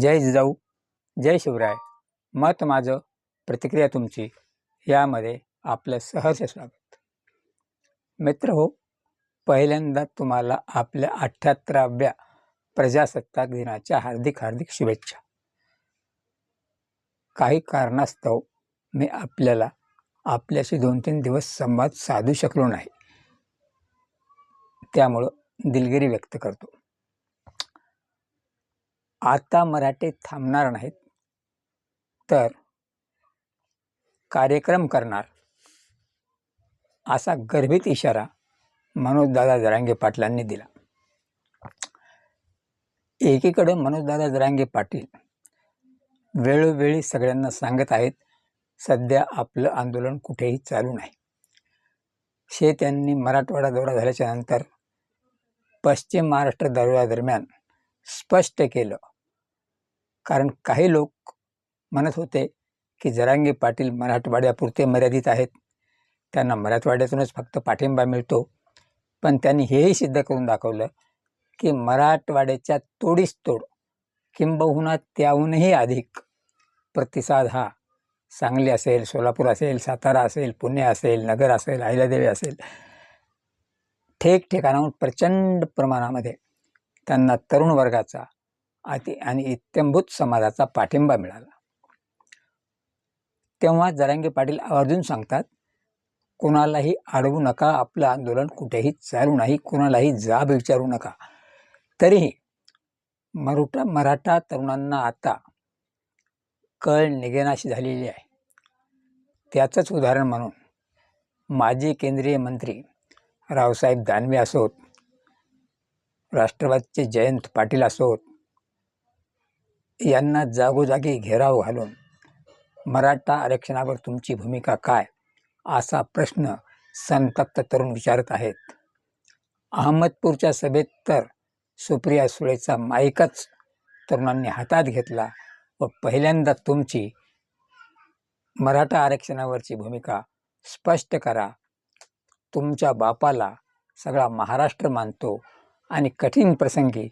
जय जिजाऊ जय शिवराय. मत माझं प्रतिक्रिया तुमची यामध्ये आपलं सहर्ष स्वागत. मित्र हो पहिल्यांदा तुम्हाला आपल्या अठ्ठ्याहत्तराव्या प्रजासत्ताक दिनाच्या हार्दिक हार्दिक शुभेच्छा. काही कारणास्तव मी आपल्याला आपल्याशी दोन तीन दिवस संवाद साधू शकलो नाही. त्यामुळं दिलगिरी व्यक्त करतो. आता मराठी थांबणार नाहीत. तर कार्यक्रम करणार. असा गर्भित इशारा मनोजदादा जरांगे पाटलांनी दिला. एकीकडे मनोजदादा जरांगे पाटील वेळोवेळी सगळ्यांना सांगत आहेत सध्या आपलं आंदोलन कुठेही चालू नाही. शे त्यांनी मराठवाडा दौरा झाल्याच्यानंतर पश्चिम महाराष्ट्र दौऱ्यादरम्यान स्पष्ट केलं कारण काही लोक म्हणत होते की जरांगे पाटील मराठवाड्यापुरते मर्यादित आहेत. त्यांना मराठवाड्यातूनच फक्त पाठिंबा मिळतो. पण त्यांनी हेही सिद्ध करून दाखवलं की मराठवाड्याच्या तोडीस तोड किंबहुना त्याहूनही अधिक प्रतिसाद हा सांगली असेल सोलापूर असेल सातारा असेल पुणे असेल नगर असेल अहिल्यादेवी असेल ठिकठिकाणाहून प्रचंड प्रमाणामध्ये त्यांना तरुण वर्गाचा अति आणि इत्यंभूत समाजाचा पाठिंबा मिळाला. तेव्हा जरांगे पाटील आवर्जून सांगतात कोणालाही अडवू नका आपलं आंदोलन कुठेही चालू नाही कोणालाही जाब विचारू नका. तरीही मरुठा मराठा तरुणांना आता कळ निघेनाशी झालेली आहे. त्याचंच उदाहरण म्हणून माजी केंद्रीय मंत्री रावसाहेब दानवे असोत राष्ट्रवादीचे जयंत पाटील असोत यांना जागोजागी घेराव घालून मराठा आरक्षणावर तुमची भूमिका काय असा प्रश्न संतप्त तरुण विचारत आहेत. अहमदपूरच्या सभेत तर सुप्रिया सुळेचा माईकच तरुणांनी हातात घेतला व पहिल्यांदा तुमची मराठा आरक्षणावरची भूमिका स्पष्ट करा. तुमच्या बापाला सगळा महाराष्ट्र मानतो आणि कठीण प्रसंगी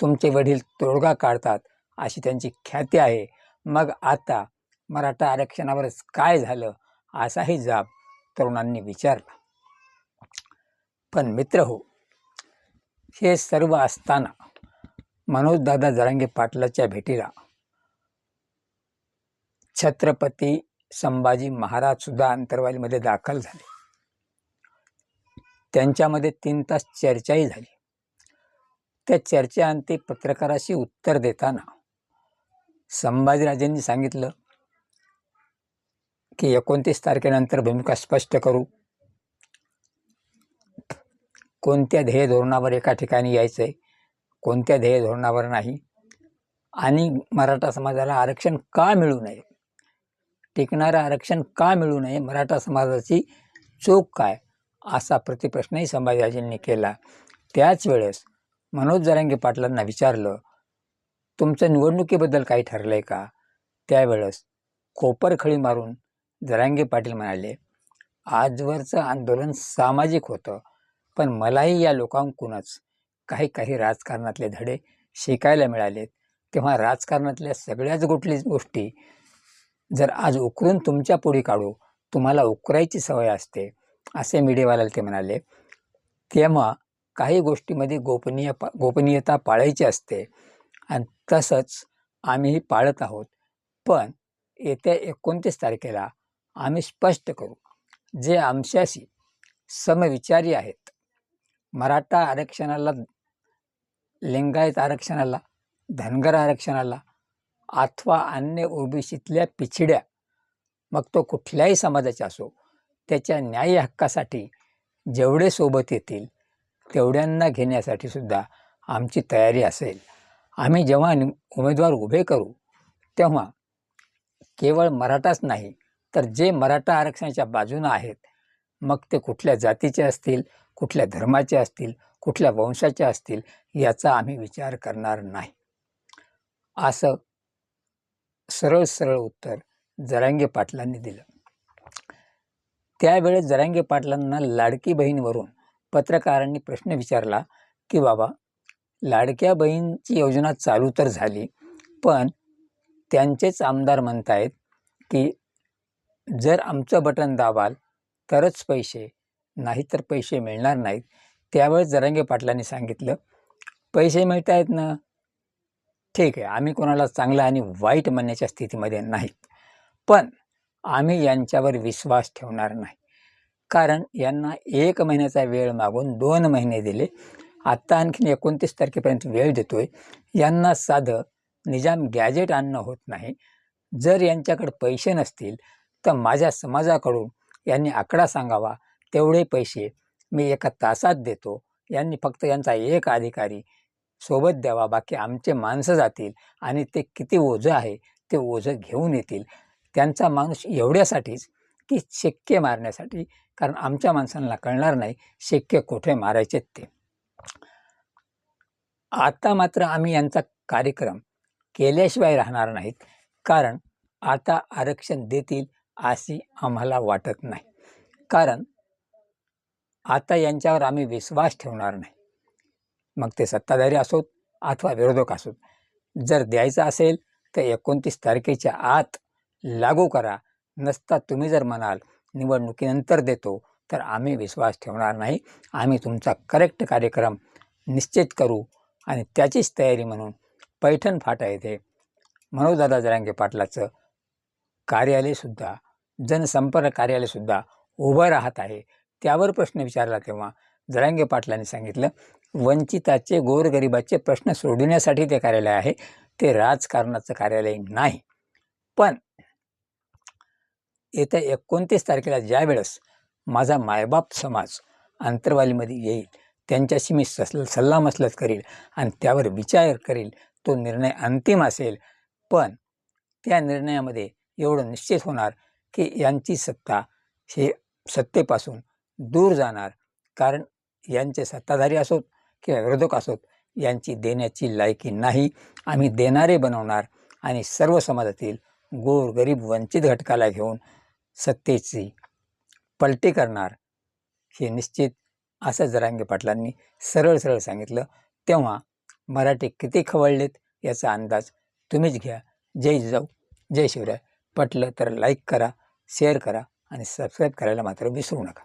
तुमचे वडील तोडगा काढतात अशी त्यांची ख्याती आहे. मग आता मराठा आरक्षणावरच काय झालं असाही जाब तरुणांनी विचारला. पण मित्र हो हे सर्व असताना मनोजदादा जरांगे पाटलाच्या भेटीला छत्रपती संभाजी महाराज सुद्धा अंतरवालीमध्ये दाखल झाले. त्यांच्यामध्ये तीन तास चर्चाही झाली. त्या चर्चेअंती पत्रकाराशी उत्तर देताना संभाजीराजेंनी सांगितलं की एकोणतीस तारखेनंतर भूमिका स्पष्ट करू. कोणत्या ध्येय धोरणावर एका ठिकाणी यायचं आहे कोणत्या ध्येय धोरणावर नाही आणि मराठा समाजाला आरक्षण का मिळू नये टिकणारं आरक्षण का मिळू नये मराठा समाजाची चूक काय असा प्रतिप्रश्नही संभाजीराजेंनी केला. त्याच वेळेस मनोज जरांगे पाटलांना विचारलं तुमचं निवडणुकीबद्दल काही ठरलं आहे का? त्यावेळेस कोपरखळी मारून जरांगे पाटील म्हणाले आजवरचं आंदोलन सामाजिक होतं पण मलाही या लोकांकूनच काही काही राजकारणातले धडे शिकायला मिळालेत. तेव्हा राजकारणातल्या सगळ्याच गोटली गोष्टी जर आज उकरून तुमच्यापुढे काढू तुम्हाला उकरायची सवय असते असे मीडियावाल्याला ते म्हणाले. तेव्हा काही गोष्टीमध्ये गोपनीय पा गोपनीयता पाळायची असते. आणि तसंच आम्हीही पाळत आहोत. पण येत्या एकोणतीस तारखेला आम्ही स्पष्ट करू जे आमच्याशी समविचारी आहेत. मराठा आरक्षणाला लिंगायत आरक्षणाला धनगर आरक्षणाला अथवा अन्य ओबीसीतल्या पिछड्या मग तो कुठल्याही समाजाचा असो त्याच्या न्याय हक्कासाठी जेवढे सोबत येतील तेवढ्यांना घेण्यासाठी सुद्धा आमची तयारी असेल. आम्ही जेव्हा उमेदवार उभे करू तेव्हा केवळ मराठाच नाही तर जे मराठा आरक्षणाच्या बाजूनं आहेत मग ते कुठल्या जातीचे असतील कुठल्या धर्माचे असतील कुठल्या वंशाचे असतील याचा आम्ही विचार करणार नाही. असं सरळ सरळ उत्तर जरांगे पाटलांनी दिलं. त्यावेळेस जरांगे पाटलांना लाडकी बहीणवरून पत्रकारांनी प्रश्न विचारला की बाबा लाडक्या बहीणची योजना चालू तर झाली पण त्यांचेच आमदार म्हणत आहेत की जर आमचं बटन दाबाल तरच पैसे नाही तर पैसे मिळणार नाहीत. त्यावेळेस जरांगे पाटलांनी सांगितलं पैसे मिळत आहेत ना. ठीक आहे आम्ही कोणाला चांगलं आणि वाईट म्हणण्याच्या स्थितीमध्ये नाहीत पण आम्ही यांच्यावर विश्वास ठेवणार नाही. कारण यांना एक महिन्याचा वेळ मागून दोन महिने दिले आत्ता आणखीन एकोणतीस तारखेपर्यंत वेळ देतो आहे यांना साधं निजाम गॅजेट आणणं होत नाही. जर यांच्याकडे पैसे नसतील तर माझ्या समाजाकडून यांनी आकडा सांगावा. तेवढे पैसे मी एका तासात देतो. यांनी फक्त यांचा एक अधिकारी सोबत द्यावा. बाकी आमचे माणसं जातील आणि ते किती ओझं आहे ते ओझं घेऊन येतील. त्यांचा माणूस एवढ्यासाठीच की शेक्के मारण्यासाठी. कारण आमच्या माणसांना कळणार नाही शेक्के कुठे मारायचे ते. आता मात्र आम्ही यांचा कार्यक्रम केल्याशिवाय राहणार नाहीत. कारण आता आरक्षण देतील अशी आम्हाला वाटत नाही. कारण आता यांच्यावर आम्ही विश्वास ठेवणार नाही. मग ते सत्ताधारी असोत अथवा विरोधक असोत. जर द्यायचं असेल तर एकोणतीस तारखेच्या आत लागू करा. नसता तुम्ही जर म्हणाल निवडणुकीनंतर देतो. तर आम्ही विश्वास ठेवणार नाही. आम्ही तुमचा करेक्ट कार्यक्रम निश्चित करू आणि त्याचीच तयारी म्हणून पैठण फाटा येथे मनोजदादा जरांगे पाटलाचं कार्यालयसुद्धा जनसंपर्क कार्यालयसुद्धा उभं राहत आहे. त्यावर प्रश्न विचारला तेव्हा जरांगे पाटलांनी सांगितलं वंचिताचे गोरगरिबाचे प्रश्न सोडविण्यासाठी ते कार्यालय आहे. ते राजकारणाचं कार्यालय नाही. पण येत्या एकोणतीस तारखेला ज्यावेळेस माझा मायबाप समाज अंतरवालीमध्ये येईल. त्यांच्याशी मी ससल सल्लामसलत करील आणि त्यावर विचार करील. तो निर्णय अंतिम असेल. पण त्या निर्णयामध्ये एवढं निश्चित होणार की यांची सत्ता हे सत्तेपासून दूर जाणार. कारण यांचे सत्ताधारी असोत किंवा विरोधक असोत यांची देण्याची लायकी नाही. आम्ही देणारे बनवणार आणि सर्व समाजातील गोर गरीब वंचित घटकाला घेऊन सत्तेची पलटी करणार. हे निश्चित असं जरांगे पाटलांनी सरळ सरळ सांगितलं. तेव्हा मराठी किती खवळलेत याचा अंदाज तुम्हीच घ्या. जय जिजाऊ जय शिवराय. पटलं तर लाईक करा शेअर करा आणि सबस्क्राईब करायला मात्र विसरू नका.